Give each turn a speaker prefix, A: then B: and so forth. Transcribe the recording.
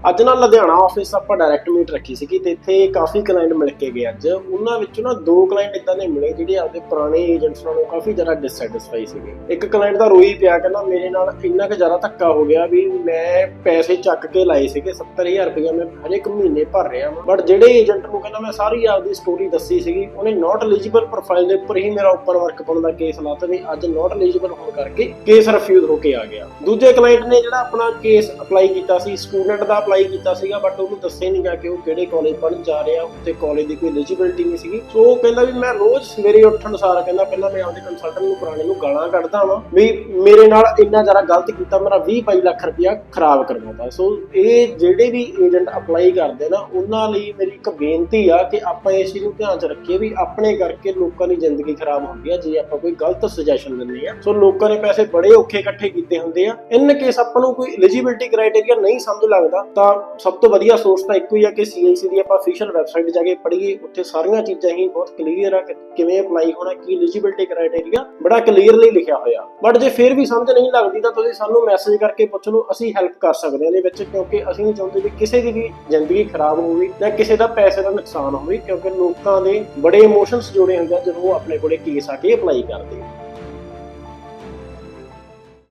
A: ਅੱਜ ਨਾਲ ਲੁਧਿਆਣਾ ਆਫਿਸ ਆਪਾਂ ਡਾਇਰੈਕਟ ਮੀਟ ਰੱਖੀ ਸੀਗੀ ਤੇ ਇੱਥੇ ਕਾਫੀ ਕਲਾਇੰਟ ਮਿਲ ਕੇ ਗਏ ਅੱਜ। ਉਹਨਾਂ ਵਿੱਚੋਂ ਨਾ ਦੋ ਕਲਾਇੰਟ ਇਦਾਂ ਦੇ ਮਿਲੇ ਜਿਹੜੇ ਆਪਦੇ ਪੁਰਾਣੇ ਏਜੰਟਸ ਨਾਲੋਂ ਕਾਫੀ ਜ਼ਿਆਦਾ ਡਿਸਸੈਟੀਸਫਾਈ ਸੀਗੇ। ਇੱਕ ਕਲਾਇੰਟ ਦਾ ਰੋਈ ਪਿਆ ਕਹਿੰਦਾ ਮੇਰੇ ਨਾਲ ਇੰਨਾ ਕੁ ਜ਼ਿਆਦਾ ਧੱਕਾ ਹੋ ਗਿਆ ਵੀ ਮੈਂ ਪੈਸੇ ਚੱਕ ਕੇ ਲਾਏ ਸੀਗੇ 70000 ਰੁਪਏ ਮੈਂ ਹਰ ਇੱਕ ਮਹੀਨੇ ਭਰ ਰਿਹਾ ਹਾਂ ਬਟ ਜਿਹੜੇ ਏਜੰਟ ਨੂੰ ਕਹਿੰਦਾ ਮੈਂ ਸਾਰੀ ਆਪਦੀ ਸਟੋਰੀ ਦੱਸੀ ਸੀਗੀ, ਉਹਨੇ ਨਾਟ ਐਲੀਜੀਬਲ ਪ੍ਰੋਫਾਈਲ ਦੇ ਉੱਪਰ ਹੀ ਮੇਰਾ ਉੱਪਰ ਵਰਕ ਪਾਉਣ ਦਾ ਕੇਸ ਲਾਤਾ ਵੀ ਅੱਜ ਨਾਟ ਐਲੀਜੀਬਲ ਹੋਣ ਕਰਕੇ ਕੇਸ ਰਿਫਿਊਜ਼ ਹੋ ਕੇ ਆ ਗਿਆ। ਦੂਜੇ ਕਲਾਇੰਟ ਨੇ ਜਿਹੜਾ ਆਪਣਾ ਕੇਸ ਅਪਲਾਈ ਕੀਤਾ ਸੀ ਸਟੂਡੈਂਟ ਦਾ ਅਪਲਾਈ ਕੀਤਾ ਸੀਗਾ ਬਟ ਉਹਨੂੰ ਦੱਸਿਆ ਨਹੀਂ ਗਿਆ ਕਿ ਉਹ ਕਿਹੜੇ ਕਾਲਜ ਪੜ੍ਹਨ ਜਾ ਰਿਹਾ ਉੱਤੇ ਕਾਲਜ ਦੀ ਕੋਈ ਐਲੀਜੀਬਿਲਟੀ ਨਹੀਂ ਸੀਗੀ। ਸੋ ਉਹ ਕਹਿੰਦਾ ਵੀ ਮੈਂ ਰੋਜ਼ ਸਵੇਰੇ ਉੱਠਣ ਸਾਰ ਕਹਿੰਦਾ, ਪਹਿਲਾਂ ਮੈਂ ਆਪਦੇ ਕੰਸਲਟੈਂਟ ਨੂੰ, ਪੁਰਾਣੇ ਨੂੰ ਗਾਲਾਂ ਕੱਢਦਾ ਵਾਂ। ਵੀ ਮੇਰੇ ਨਾਲ ਇੰਨਾ ਜ਼ਿਆਦਾ ਗਲਤ ਕੀਤਾ, ਮੇਰਾ 20 22 ਲੱਖ ਰੁਪਇਆ ਖਰਾਬ ਕਰਵਾਉਂਦਾ ਸੋ ਇਹ ਜਿਹੜੇ ਵੀ ਏਜੰਟ ਅਪਲਾਈ ਕਰਦੇ ਨਾ, ਉਹਨਾਂ ਲਈ ਮੇਰੀ ਇੱਕ ਬੇਨਤੀ ਆ ਕਿ ਆਪਾਂ ਇਸ ਚੀਜ਼ ਨੂੰ ਧਿਆਨ 'ਚ ਰੱਖੀਏ ਵੀ ਆਪਣੇ ਕਰਕੇ ਲੋਕਾਂ ਦੀ ਜ਼ਿੰਦਗੀ ਖਰਾਬ ਹੁੰਦੀ ਆ, ਜੇ ਆਪਾਂ ਕੋਈ ਗਲਤ ਸੁਜੈਸ਼ਨ ਦਿੰਦੇ ਆ। ਸੋ ਲੋਕਾਂ ਨੇ ਪੈਸੇ ਬੜੇ ਔਖੇ ਇਕੱਠੇ ਕੀਤੇ ਹੁੰਦੇ ਆ। ਇਨ ਕੇਸ ਆਪਾਂ ਨੂੰ ਕੋਈ ਐਲੀਜੀਬਿਲਟੀ ਕ੍ਰਾਈਟੇਰੀਆ ਨਹੀਂ ਸਮਝ ਲੱਗਦਾ ਤਾਂ ਸਭ ਤੋਂ ਵਧੀਆ ਸੋਰਸ ਤਾਂ ਇੱਕੋ ਹੀ ਆ ਕਿ CIC ਦੀ ਆਪਾਂ ਅਫੀਸ਼ੀਅਲ ਵੈਬਸਾਈਟ ਜਾ ਕੇ ਪੜ੍ਹੀਏ, ਉੱਥੇ ਸਾਰੀਆਂ ਚੀਜ਼ਾਂ ਹੀ ਬਹੁਤ ਕਲੀਅਰ ਆ ਕਿਵੇਂ ਅਪਲਾਈ ਹੋਣਾ, ਕੀ ਐਲੀਜੀਬਿਲਟੀ ਕ੍ਰਾਈਟੇਰੀਆ ਬੜਾ ਕਲੀਅਰਲੀ ਲਿਖਿਆ ਹੋਇਆ। ਬਟ ਜੇ ਫਿਰ ਵੀ ਸਮਝ ਨਹੀਂ ਲੱਗਦੀ ਤਾਂ ਤੁਸੀਂ ਸਾਨੂੰ ਮੈਸੇਜ ਕਰਕੇ ਪੁੱਛ ਲਓ, ਅਸੀਂ ਹੈਲਪ ਕਰ ਸਕਦੇ ਹਾਂ ਇਹਦੇ ਵਿੱਚ, ਕਿਉਂਕਿ ਅਸੀਂ ਨਹੀਂ ਚਾਹੁੰਦੇ ਵੀ ਕਿਸੇ ਦੀ ਵੀ ਜ਼ਿੰਦਗੀ ਖਰਾਬ ਹੋਵੇ ਜਾਂ ਕਿਸੇ ਦਾ ਪੈਸੇ ਦਾ ਨੁਕਸਾਨ ਹੋਵੇ, ਕਿਉਂਕਿ ਲੋਕਾਂ ਦੇ ਬੜੇ ਇਮੋਸ਼ਨਸ ਜੁੜੇ ਹੁੰਦੇ ਆ ਜਦੋਂ ਉਹ ਆਪਣੇ ਕੋਲੇ ਕੇਸ ਆ ਕੇ ਅਪਲਾਈ ਕਰਦੇ ਆ।